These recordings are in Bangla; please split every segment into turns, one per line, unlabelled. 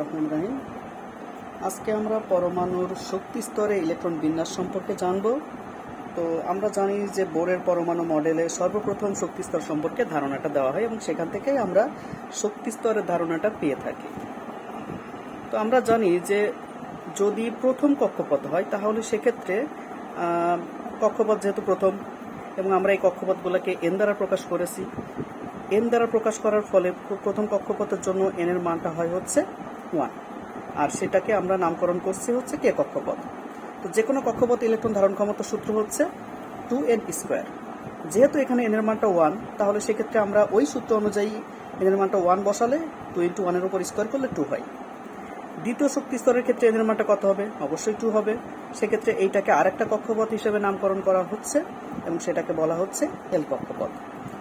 রহমান রাহিম। আজকে আমরা পরমাণুর শক্তি স্তরে ইলেকট্রন বিন্যাস সম্পর্কে জানব। তো আমরা জানি যে বোরের পরমাণু মডেলে সর্বপ্রথম শক্তি স্তর সম্পর্কে ধারণাটা দেওয়া হয় এবং সেখান থেকেই আমরা শক্তি স্তরের ধারণাটা পেয়ে থাকি। তো আমরা জানি যে যদি প্রথম কক্ষপথ হয়, তাহলে সেক্ষেত্রে কক্ষপথ যেহেতু প্রথম এবং আমরা এই কক্ষপথগুলোকে এন দ্বারা প্রকাশ করেছি। এন দ্বারা প্রকাশ করার ফলে প্রথম কক্ষপথের জন্য এন এর মানটা হয় হচ্ছে ওয়ান আর সেটাকে আমরা নামকরণ করছি হচ্ছে কে কক্ষপথ? তো যে কোনো কক্ষপথ ইলেকট্রন ধারণ ক্ষমতা সূত্র হচ্ছে টু এন স্কোয়ার যেহেতু এখানে এন এর মানটা ওয়ান তাহলে সেক্ষেত্রে আমরা ওই সূত্র অনুযায়ী এন এর মানটা ওয়ান বসালে টু ইন্টু ওয়ানের উপর স্কোয়ার করলে টু হয়। দ্বিতীয় শক্তি স্তরের ক্ষেত্রে এদের মানটা কত হবে? অবশ্যই টু হবে। সেক্ষেত্রে এইটাকে আরেকটা কক্ষপথ হিসেবে নামকরণ করা হচ্ছে এবং সেটাকে বলা হচ্ছে এল কক্ষপথ।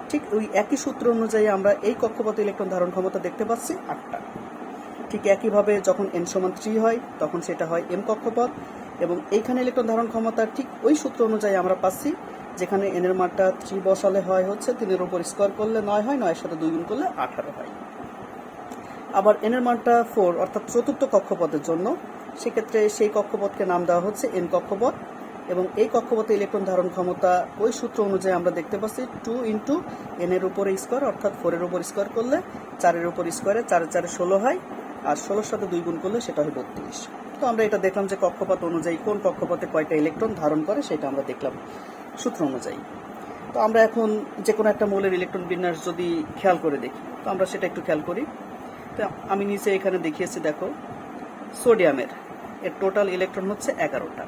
ঠিক ওই একই সূত্র অনুযায়ী আমরা এই কক্ষপথ ইলেকট্রন ধারণ ক্ষমতা দেখতে পাচ্ছি আটটা। ঠিক একইভাবে যখন এন সমান থ্রি হয়, তখন সেটা হয় এম কক্ষপথ এবং এইখানে ইলেকট্রন ধারণ ক্ষমতা ঠিক ওই সূত্র অনুযায়ী আমরা পাচ্ছি, যেখানে এন এর মানটা থ্রি বসালে হয় হচ্ছে তিনের উপর স্কোয়ার করলে নয় হয়, নয়ের সাথে দুই গুণ করলে আঠারো হয়। আবার এন এর মানটা ফোর, অর্থাৎ চতুর্থ কক্ষপথের জন্য, সেক্ষেত্রে সেই কক্ষপথকে নাম দেওয়া হচ্ছে এন কক্ষপথ এবং এই কক্ষপথে ইলেকট্রন ধারণ ক্ষমতা ওই সূত্র অনুযায়ী আমরা দেখতে পাচ্ছি টু ইন্টু এন এর উপরে স্কোয়ার, অর্থাৎ ফোরের উপর স্কোয়ার করলে চারের উপর স্কোয়ারে চারে চারে ষোলো হয় আর ষোলোর সাথে দুই গুণ করলে সেটা হয় বত্রিশ। তো আমরা এটা দেখলাম যে কক্ষপথ অনুযায়ী কোন কক্ষপথে কয়টা ইলেকট্রন ধারণ করে সেটা আমরা দেখলাম সূত্র অনুযায়ী। তো আমরা এখন যে কোনো একটা মৌলের ইলেকট্রন বিন্যাস যদি খেয়াল করে দেখি, তো আমরা সেটা একটু খেয়াল করি। তো আমি নিচে এখানে দেখিয়েছি, দেখো, সোডিয়ামের, এর টোটাল ইলেকট্রন হচ্ছে এগারোটা।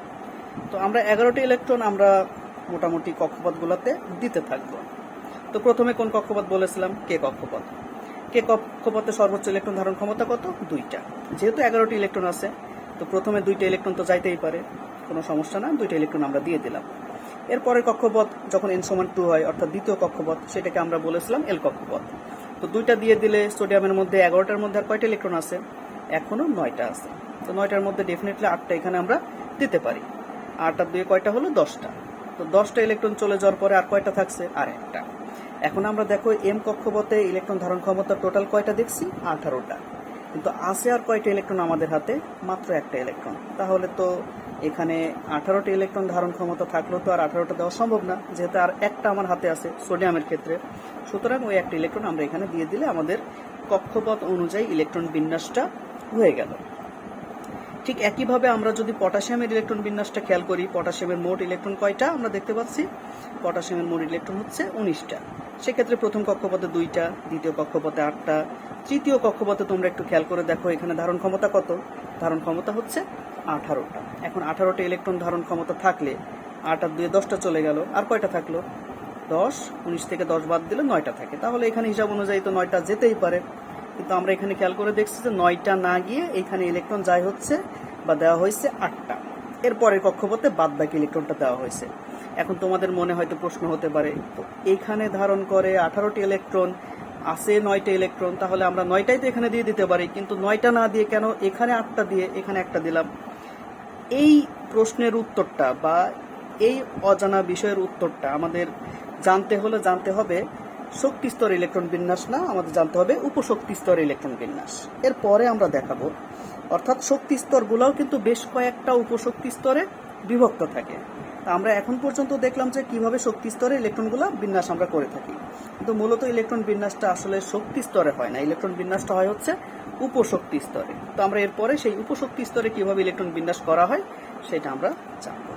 তো আমরা এগারোটি ইলেকট্রন আমরা মোটামুটি কক্ষপথগুলোতে দিতে থাকব। তো প্রথমে কোন কক্ষপথ বলেছিলাম? কে কক্ষপথ? কে কক্ষপথে সর্বোচ্চ ইলেকট্রন ধারণ ক্ষমতা কত? দুইটা। যেহেতু এগারোটি ইলেকট্রন আছে, তো প্রথমে দুইটা ইলেকট্রন তো যাইতেই পারে। কোনো সমস্যা না, দুইটা ইলেকট্রন আমরা দিয়ে দিলাম। এরপরে কক্ষপথ, যখন এন সমান টু হয়, অর্থাৎ দ্বিতীয় কক্ষপথ, সেটাকে আমরা বলেছিলাম এল কক্ষপথ। তো দুইটা দিয়ে দিলে সোডিয়ামের মধ্যে এগারোটার মধ্যে আর কয়টা ইলেকট্রন আছে? এখনও নয়টা আছে। তো নয়টার মধ্যে ডেফিনেটলি আটটা এখানে আমরা দিতে পারি। আটটা দুয়ে কয়টা হলো? দশটা। তো দশটা ইলেকট্রন চলে যাওয়ার পরে আর কয়টা থাকছে? আর একটা। এখন আমরা দেখো এম কক্ষপথে ইলেকট্রন ধারণ ক্ষমতা টোটাল কয়টা দেখছি? আঠারোটা। কিন্তু আছে আর কয়টা ইলেকট্রন আমাদের হাতে? মাত্র একটা ইলেকট্রন। তাহলে তো এখানে আঠারোটি ইলেকট্রন ধারণ ক্ষমতা থাকলেও তো আর আঠারোটা দেওয়া সম্ভব না, যেহেতু আর একটা আমার হাতে আছে সোডিয়ামের ক্ষেত্রে। সুতরাং ওই একটা ইলেকট্রন আমরা এখানে দিয়ে দিলে আমাদের কক্ষপথ অনুযায়ী ইলেকট্রন বিন্যাসটা হয়ে গেল। ঠিক একইভাবে আমরা যদি পটাশিয়ামের ইলেকট্রন বিন্যাসটা খেয়াল করি, পটাশিয়ামের মোট ইলেকট্রন কয়টা আমরা দেখতে পাচ্ছি? পটাশিয়ামের মোট ইলেকট্রন হচ্ছে উনিশটা। সেক্ষেত্রে প্রথম কক্ষপথে দুইটা, দ্বিতীয় কক্ষপথে আটটা, তৃতীয় কক্ষপথে তোমরা একটু খেয়াল করে দেখো এখানে ধারণ ক্ষমতা কত? ধারণ ক্ষমতা হচ্ছে আঠারোটা। এখন আঠারোটা ইলেকট্রন ধারণ ক্ষমতা থাকলে আট আর দুয়ে দশটা চলে গেল, আর কয়টা থাকল? দশ, উনিশ থেকে দশ বাদ দিলে নয়টা থাকে। তাহলে এখানে হিসাব অনুযায়ী তো নয়টা যেতেই পারে। কিন্তু আমরা এখানে খেয়াল করে দেখছি যে নয়টা না গিয়ে এখানে ইলেকট্রন যাই হচ্ছে বা দেওয়া হয়েছে আটটা। এরপরের কক্ষপথে বাদ বাকি ইলেকট্রনটা দেওয়া হয়েছে। এখন তোমাদের মনে হয়তো প্রশ্ন হতে পারে, তো এইখানে ধারণ করে আঠারোটি ইলেকট্রন আছে নয়টা ইলেকট্রন তাহলে আমরা নয়টাই তো এখানে দিয়ে দিতে পারি, কিন্তু নয়টা না দিয়ে কেন এখানে আটটা দিয়ে এখানে একটা দিলাম? এই প্রশ্নের উত্তরটা বা এই অজানা বিষয়ের উত্তরটা আমাদের জানতে হলে জানতে হবে শক্তি স্তর ইলেকট্রন বিন্যাস না, আমাদের জানতে হবে উপশক্তি স্তর ইলেকট্রন বিন্যাস। এরপরে আমরা দেখাবো, অর্থাৎ শক্তি স্তরগুলোও কিন্তু বেশ কয়েকটা উপশক্তি স্তরে বিভক্ত থাকে। আমরা এখন পর্যন্ত দেখলাম যে কীভাবে শক্তি স্তরে ইলেকট্রনগুলো বিন্যাস আমরা করে থাকি। কিন্তু মূলত ইলেকট্রন বিন্যাসটা আসলে শক্তি স্তরে হয় না, ইলেকট্রন বিন্যাসটা হয় হচ্ছে উপশক্তি স্তরে। তো আমরা এরপরে সেই উপশক্তি স্তরে কীভাবে ইলেকট্রন বিন্যাস করা হয়, সেটা আমরা জানব।